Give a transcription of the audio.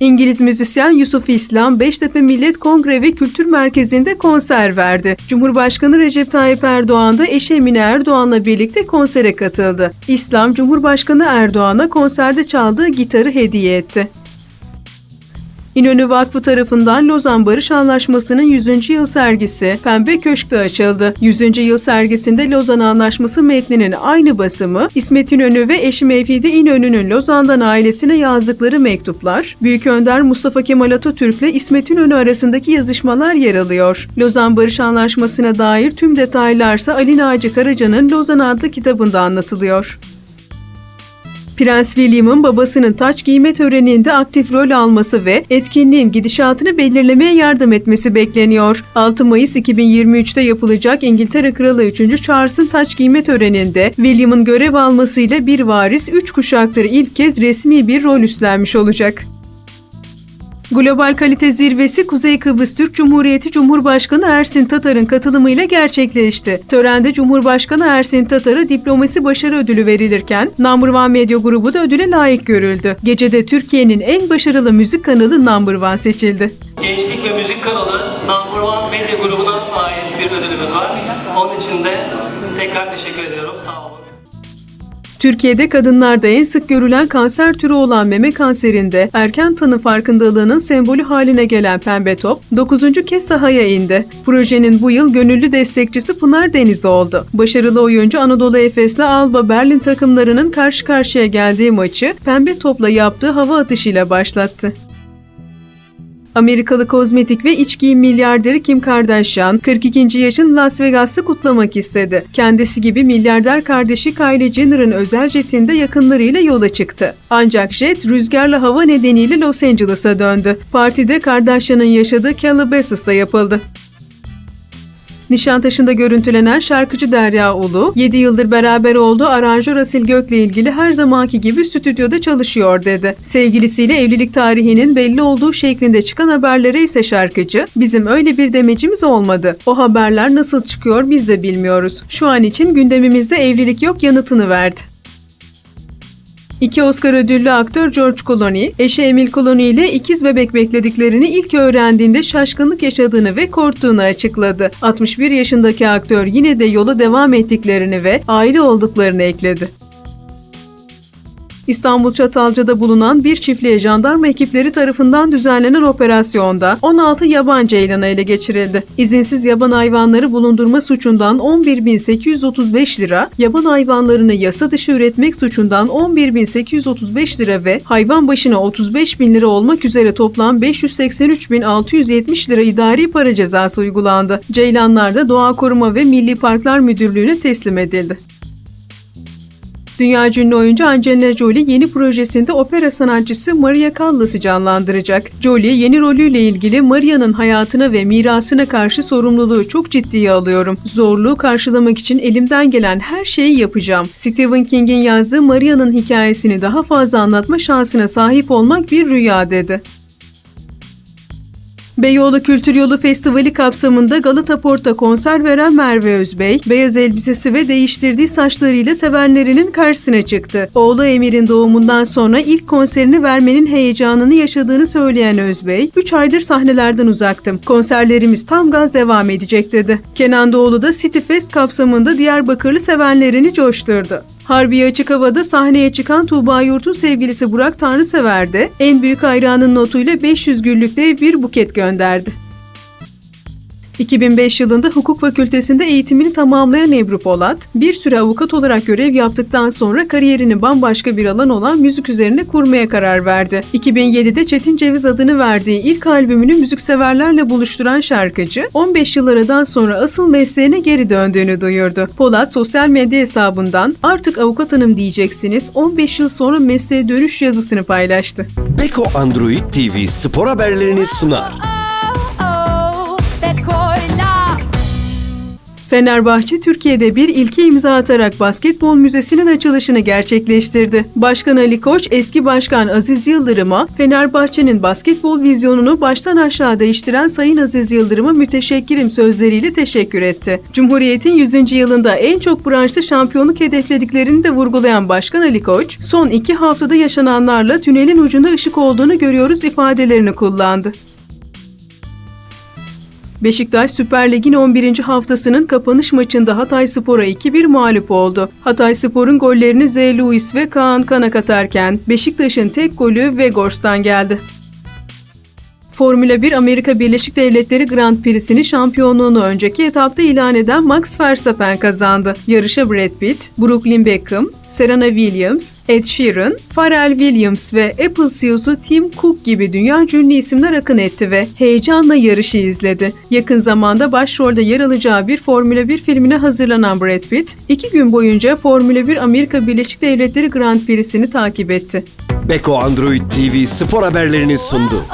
İngiliz müzisyen Yusuf İslam, Beştepe Millet Kongre ve Kültür Merkezi'nde konser verdi. Cumhurbaşkanı Recep Tayyip Erdoğan da eşi Emine Erdoğan'la birlikte konsere katıldı. İslam, Cumhurbaşkanı Erdoğan'a konserde çaldığı gitarı hediye etti. İnönü Vakfı tarafından Lozan Barış Anlaşması'nın 100. yıl sergisi Pembe Köşk'te açıldı. 100. yıl sergisinde Lozan Anlaşması metninin aynı basımı, İsmet İnönü ve eşi Mevhide İnönü'nün Lozan'dan ailesine yazdıkları mektuplar, Büyük Önder Mustafa Kemal Atatürk ile İsmet İnönü arasındaki yazışmalar yer alıyor. Lozan Barış Anlaşması'na dair tüm detaylarsa Ali Naci Karaca'nın Lozan adlı kitabında anlatılıyor. Prens William'ın babasının taç giyme töreninde aktif rol alması ve etkinliğin gidişatını belirlemeye yardım etmesi bekleniyor. 6 Mayıs 2023'te yapılacak İngiltere Kralı 3. Charles'ın taç giyme töreninde William'ın görev almasıyla bir varis 3 kuşaktır ilk kez resmi bir rol üstlenmiş olacak. Global Kalite Zirvesi Kuzey Kıbrıs Türk Cumhuriyeti Cumhurbaşkanı Ersin Tatar'ın katılımıyla gerçekleşti. Törende Cumhurbaşkanı Ersin Tatar'a diplomasi başarı ödülü verilirken Number One Medya grubu da ödüle layık görüldü. Gecede Türkiye'nin en başarılı müzik kanalı Number One seçildi. Gençlik ve Müzik kanalı Number One Medya grubuna ait bir ödülümüz var. Onun için de tekrar teşekkür ediyorum. Sağ olun. Türkiye'de kadınlarda en sık görülen kanser türü olan meme kanserinde erken tanı farkındalığının sembolü haline gelen Pembe Top 9. kez sahaya indi. Projenin bu yıl gönüllü destekçisi Pınar Deniz oldu. Başarılı oyuncu Anadolu Efes'le Alba Berlin takımlarının karşı karşıya geldiği maçı Pembe Top'la yaptığı hava atışıyla başlattı. Amerikalı kozmetik ve iç giyim milyarderi Kim Kardashian 42. yaşın Las Vegas'ta kutlamak istedi. Kendisi gibi milyarder kardeşi Kylie Jenner'ın özel jetinde yakınlarıyla yola çıktı. Ancak jet rüzgarlı hava nedeniyle Los Angeles'a döndü. Partide Kardashian'ın yaşadığı Calabasas'ta yapıldı. Nişantaşı'nda görüntülenen şarkıcı Derya Ulu, 7 yıldır beraber olduğu aranjör Asil Gök'le ilgili her zamanki gibi stüdyoda çalışıyor dedi. Sevgilisiyle evlilik tarihinin belli olduğu şeklinde çıkan haberlere ise şarkıcı, bizim öyle bir demecimiz olmadı. O haberler nasıl çıkıyor biz de bilmiyoruz. Şu an için gündemimizde evlilik yok yanıtını verdi. İki Oscar ödüllü aktör George Clooney, eşi Emil Clooney ile ikiz bebek beklediklerini ilk öğrendiğinde şaşkınlık yaşadığını ve korktuğunu açıkladı. 61 yaşındaki aktör yine de yola devam ettiklerini ve aile olduklarını ekledi. İstanbul Çatalca'da bulunan bir çiftliğe jandarma ekipleri tarafından düzenlenen operasyonda 16 yaban ceylanı ele geçirildi. İzinsiz yaban hayvanları bulundurma suçundan 11.835 lira, yaban hayvanlarını yasa dışı üretmek suçundan 11.835 lira ve hayvan başına 35 bin lira olmak üzere toplam 583.670 lira idari para cezası uygulandı. Ceylanlar da Doğa Koruma ve Milli Parklar Müdürlüğü'ne teslim edildi. Dünya ünlü oyuncu Angelina Jolie yeni projesinde opera sanatçısı Maria Callas'ı canlandıracak. Jolie yeni rolüyle ilgili Maria'nın hayatına ve mirasına karşı sorumluluğu çok ciddiye alıyorum. Zorluğu karşılamak için elimden gelen her şeyi yapacağım. Stephen King'in yazdığı Maria'nın hikayesini daha fazla anlatma şansına sahip olmak bir rüya dedi. Beyoğlu Kültür Yolu Festivali kapsamında Galata Port'ta konser veren Merve Özbey, beyaz elbisesi ve değiştirdiği saçlarıyla sevenlerinin karşısına çıktı. Oğlu Emir'in doğumundan sonra ilk konserini vermenin heyecanını yaşadığını söyleyen Özbey, 3 aydır sahnelerden uzaktım. Konserlerimiz tam gaz devam edecek dedi. Kenan Doğulu da City Fest kapsamında Diyarbakırlı sevenlerini coşturdu. Harbiye Açık Hava'da sahneye çıkan Tuğba Yurt'un sevgilisi Burak Tanrısever de en büyük hayranın notuyla 500 güllük dev bir buket gönderdi. 2005 yılında hukuk fakültesinde eğitimini tamamlayan Ebru Polat, bir süre avukat olarak görev yaptıktan sonra kariyerini bambaşka bir alan olan müzik üzerine kurmaya karar verdi. 2007'de Çetin Ceviz adını verdiği ilk albümünü müzikseverlerle buluşturan şarkıcı, 15 yıl sonra asıl mesleğine geri döndüğünü duyurdu. Polat sosyal medya hesabından artık avukat hanım diyeceksiniz 15 yıl sonra mesleğe dönüş yazısını paylaştı. Beko Android TV spor haberlerini sunar. Fenerbahçe Türkiye'de bir ilke imza atarak basketbol müzesinin açılışını gerçekleştirdi. Başkan Ali Koç, eski başkan Aziz Yıldırım'a Fenerbahçe'nin basketbol vizyonunu baştan aşağı değiştiren Sayın Aziz Yıldırım'a müteşekkirim sözleriyle teşekkür etti. Cumhuriyet'in 100. yılında en çok branşta şampiyonluk hedeflediklerini de vurgulayan Başkan Ali Koç, son iki haftada yaşananlarla tünelin ucunda ışık olduğunu görüyoruz ifadelerini kullandı. Beşiktaş Süper Lig'in 11. haftasının kapanış maçında Hatay Spor'a 2-1 mağlup oldu. Hatay Spor'un gollerini Z. Lewis ve Kaan Kanak atarken Beşiktaş'ın tek golü Vegors'tan geldi. Formula 1 Amerika Birleşik Devletleri Grand Prix'sini şampiyonluğunu önceki etapta ilan eden Max Verstappen kazandı. Yarışa Brad Pitt, Brooklyn Beckham, Serena Williams, Ed Sheeran, Pharrell Williams ve Apple CEO'su Tim Cook gibi dünya ünlü isimler akın etti ve heyecanla yarışı izledi. Yakın zamanda başrolde yer alacağı bir Formula 1 filmine hazırlanan Brad Pitt, iki gün boyunca Formula 1 Amerika Birleşik Devletleri Grand Prix'sini takip etti. Beko Android TV spor haberlerini sundu.